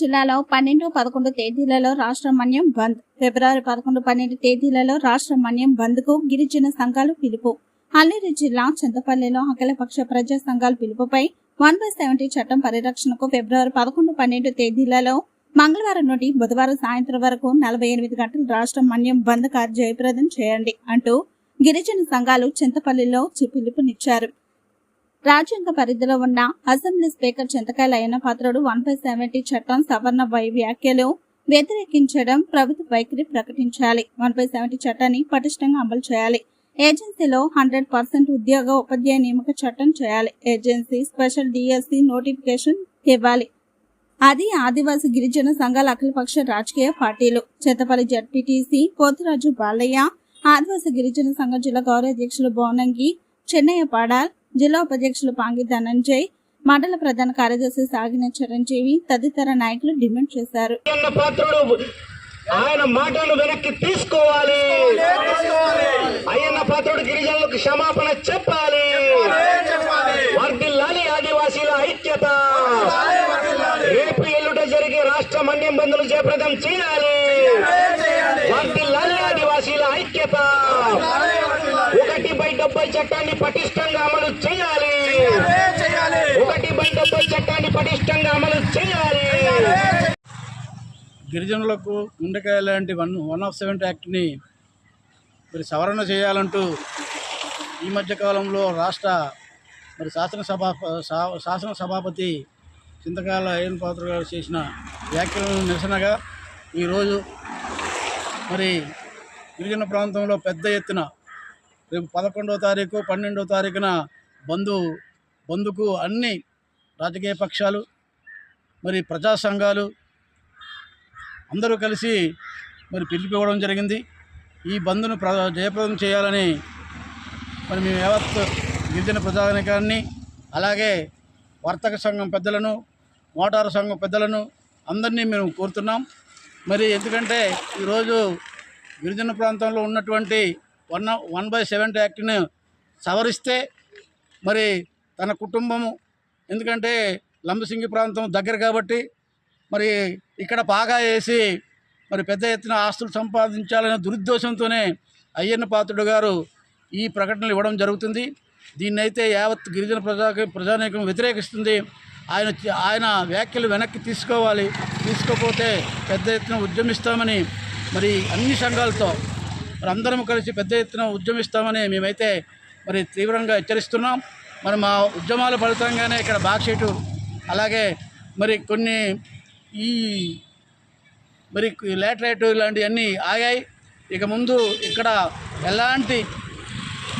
జిల్లాలో పన్నెండు పదకొండు తేదీలలో రాష్ట్ర మన్యం బంద్. ఫిబ్రవరి పదకొండు పన్నెండు తేదీలలో రాష్ట్ర మన్యం బంద్కు గిరిజన సంఘాలు పిలుపు. అల్లూరి జిల్లా చింతపల్లిలో అఖిలపక్ష ప్రజా సంఘాల పిలుపుపై వన్ బై సెవెంటీ చట్టం పరిరక్షణకు ఫిబ్రవరి పదకొండు పన్నెండు తేదీలలో మంగళవారం నుండి బుధవారం సాయంత్రం వరకు నలభై ఎనిమిది గంటలు రాష్ట్ర మన్యం బంద్ కార్ జయప్రదం చేయండి అంటూ గిరిజన సంఘాలు చింతపల్లిలో చి- పిలుపునిచ్చారు. రాజ్యాంగ పరిధిలో ఉన్న assembly speaker Chintakayala Ayyanna Patrudu one by seventy చట్టం సవరణ వై వ్యాఖ్యలు వ్యతిరేకించడం ప్రభుత్వ వైఖరి ప్రకటించాలి. వన్ బై సెవెంటీ చట్టాన్ని పటిష్టంగా అమలు చేయాలి. ఏజెన్సీలో హండ్రెడ్ పర్సెంట్ ఉద్యోగ ఉపాధ్యాయ నియామక చట్టం చేయాలి. ఏజెన్సీ స్పెషల్ డిఎస్సి నోటిఫికేషన్ ఇవ్వాలి. అది ఆదివాసీ గిరిజన సంఘాల అఖిలపక్ష రాజకీయ పార్టీలు. చెత్తపల్లి జడ్పీటీసీ పోతురాజు బాలయ్య ఆదివాసీ గిరిజన సంఘం జిల్లా గౌరవ అధ్యక్షులు బోనంగి చెన్నయ్య పాడాల్ జిల్లా ఉపాధ్యక్షులు పాంగి ధనంజయ్ మండల ప్రధాన కార్యదర్శి సాగిన చిరంజీవి తదితర నాయకులు డిమాండ్ చేశారు. ఆయన మాటలు వెనక్కి తీసుకోవాలి. అయ్యన్న పాత్రుడు గిరిజనులకు క్షమాపణ చెప్పాలి. వర్దిల్లాలి ఆదివాసీల ఐక్యత. రేపు ఎల్లుట జరిగే రాష్ట్ర మన్యం బంధులు జయప్రదం చేయాలి. వర్దిల్లాలి ఆదివాసీల ఐక్యత. చట్టాన్ని పటిష్టంగా అమలు చేయాలి. ఒకటి బై డెబ్బై చట్టాన్ని పటిష్టంగా అమలు చేయాలి. గిరిజనులకు గుండెకాయ లాంటి వన్ వన్ ఆఫ్ సెవెంటీ యాక్ట్ని మరి సవరణ చేయాలంటూ ఈ మధ్య కాలంలో రాష్ట్ర మరి శాసనసభ శాసన సభాపతి చింతకాయల అయ్యన్ పాత్ర గారు చేసిన వ్యాఖ్యలను నిరసనగా ఈరోజు మరి గిరిజన ప్రాంతంలో పెద్ద ఎత్తున రేపు పదకొండవ తారీఖు పన్నెండో తారీఖున బంధు బంధుకు అన్ని రాజకీయ పక్షాలు మరి ప్రజా సంఘాలు అందరూ కలిసి మరి పిలిపివ్వడం జరిగింది. ఈ బంద్ను ప్ర జయప్రదం చేయాలని మరి మేము యావత్ గిరిజన ప్రజానికాన్ని అలాగే వర్తక సంఘం పెద్దలను మోటారు సంఘం పెద్దలను అందరినీ మేము కోరుతున్నాం. మరి ఎందుకంటే ఈరోజు గిరిజన ప్రాంతంలో ఉన్నటువంటి వన్ వన్ బై సెవెంటీ యాక్ట్ని సవరిస్తే మరి తన కుటుంబము ఎందుకంటే లంబసింగి ప్రాంతం దగ్గర కాబట్టి మరి ఇక్కడ బాగా వేసి మరి పెద్ద ఎత్తున ఆస్తులు సంపాదించాలనే దురుద్దేశంతోనే అయ్యన్న పాత్రుడు గారు ఈ ప్రకటనలు ఇవ్వడం జరుగుతుంది. దీన్నైతే యావత్ గిరిజన ప్రజా ప్రజానీకం వ్యతిరేకిస్తుంది. ఆయన ఆయన వ్యాఖ్యలు వెనక్కి తీసుకోవాలి. తీసుకోకపోతే పెద్ద ఎత్తున ఉద్యమిస్తామని మరి అన్ని సంఘాలతో మరి అందరం కలిసి పెద్ద ఎత్తున ఉద్యమిస్తామని మేమైతే మరి తీవ్రంగా హెచ్చరిస్తున్నాం. మరి మా ఉద్యమాల ఫలితంగానే ఇక్కడ బాక్షీటు అలాగే మరి కొన్ని ఈ మరి లాటరైట్ ఇలాంటివన్నీ ఆగాయి. ఇక ముందు ఇక్కడ ఎలాంటి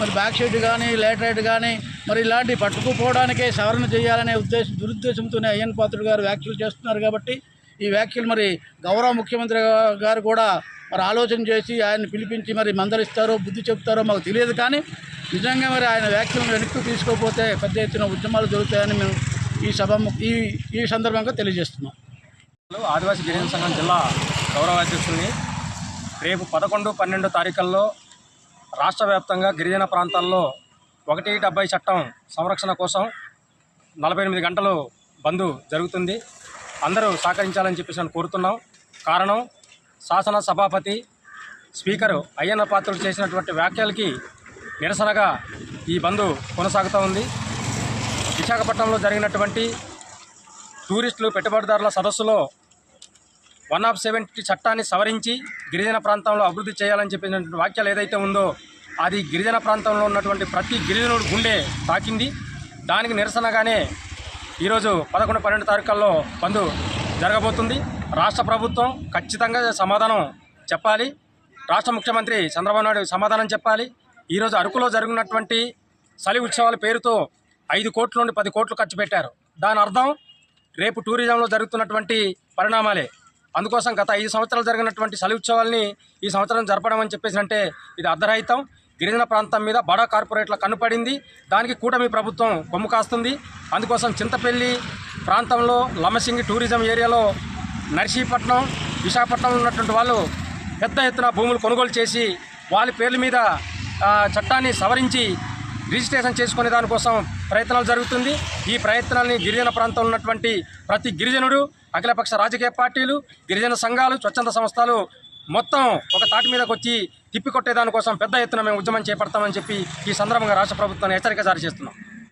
మరి బ్యాక్ షీట్ కానీ లేటరైట్ కానీ మరి ఇలాంటి పట్టుకుపోవడానికే సవరణ చేయాలనే ఉద్దేశం దురుద్దేశంతోనే అయ్యన్ పాత్రుడు గారు వ్యాఖ్యలు చేస్తున్నారు కాబట్టి ఈ వ్యాఖ్యలు మరి గౌరవ ముఖ్యమంత్రి గారు కూడా మరి ఆలోచన చేసి ఆయన పిలిపించి మరి మందలిస్తారో బుద్ధి చెప్తారో మాకు తెలియదు కానీ నిజంగా మరి ఆయన వ్యాఖ్యలను వెనక్కి తీసుకోకపోతే పెద్ద ఎత్తున ఉద్యమాలు జరుగుతాయని మేము ఈ సభ ఈ ఈ సందర్భంగా తెలియజేస్తున్నాం. ఆదివాసీ గిరిజన సంఘం జిల్లా గౌరవ అధ్యక్షుడిని రేపు పదకొండు పన్నెండు తారీఖుల్లో రాష్ట్ర వ్యాప్తంగా గిరిజన ప్రాంతాల్లో ఒకటి డెబ్బై చట్టం సంరక్షణ కోసం నలభై ఎనిమిది గంటలు బంద్ జరుగుతుంది. అందరూ సహకరించాలని చెప్పేసి నేను కోరుతున్నాం. కారణం శాసన సభాపతి స్పీకరు అయ్యన్న పాత్రుడు చేసినటువంటి వ్యాఖ్యలకి నిరసనగా ఈ బంద్ కొనసాగుతూ ఉంది. విశాఖపట్నంలో జరిగినటువంటి టూరిస్టులు పెట్టుబడిదారుల సదస్సులో వన్ ఆఫ్ సెవెంటీ చట్టాన్ని సవరించి గిరిజన ప్రాంతంలో అభివృద్ధి చేయాలని చెప్పినటువంటి వాక్యాలు ఏదైతే ఉందో అది గిరిజన ప్రాంతంలో ఉన్నటువంటి ప్రతి గిరిజనుడు గుండె తాకింది. దానికి నిరసనగానే ఈరోజు పదకొండు పన్నెండు తారీఖుల్లో బంద్ జరగబోతుంది. రాష్ట్ర ప్రభుత్వం ఖచ్చితంగా సమాధానం చెప్పాలి. రాష్ట్ర ముఖ్యమంత్రి చంద్రబాబు నాయుడు సమాధానం చెప్పాలి. ఈరోజు అరకులో జరిగినటువంటి చలి ఉత్సవాల పేరుతో ఐదు కోట్ల నుండి పది కోట్లు ఖర్చు పెట్టారు. దాని అర్థం రేపు టూరిజంలో జరుగుతున్నటువంటి పరిణామాలే. అందుకోసం గత ఐదు సంవత్సరాలు జరిగినటువంటి చలి ఉత్సవాల్ని ఈ సంవత్సరం జరపడం అని చెప్పేసి అంటే ఇది అర్ధరహితం. గిరిజన ప్రాంతం మీద బడా కార్పొరేట్ల కన్నుపడింది దానికి కూటమి ప్రభుత్వం కొమ్ము కాస్తుంది. అందుకోసం చింతపల్లి ప్రాంతంలో లమసింగి టూరిజం ఏరియాలో నర్సీపట్నం విశాఖపట్నంలో ఉన్నటువంటి వాళ్ళు పెద్ద ఎత్తున భూములు కొనుగోలు చేసి వాళ్ళ పేర్ల మీద చట్టాన్ని సవరించి రిజిస్ట్రేషన్ చేసుకునే దానికోసం ప్రయత్నాలు జరుగుతుంది. ఈ ప్రయత్నాల్ని గిరిజన ప్రాంతంలో ఉన్నటువంటి ప్రతి గిరిజనుడు అఖిలపక్ష రాజకీయ పార్టీలు గిరిజన సంఘాలు స్వచ్ఛంద సంస్థలు మొత్తం ఒక తాటి మీదకి వచ్చి తిప్పికొట్టే దానికోసం పెద్ద ఎత్తున మేము ఉద్యమం చేపడతామని చెప్పి ఈ సందర్భంగా రాష్ట్ర ప్రభుత్వాన్ని హెచ్చరిక జారీ చేస్తున్నాం.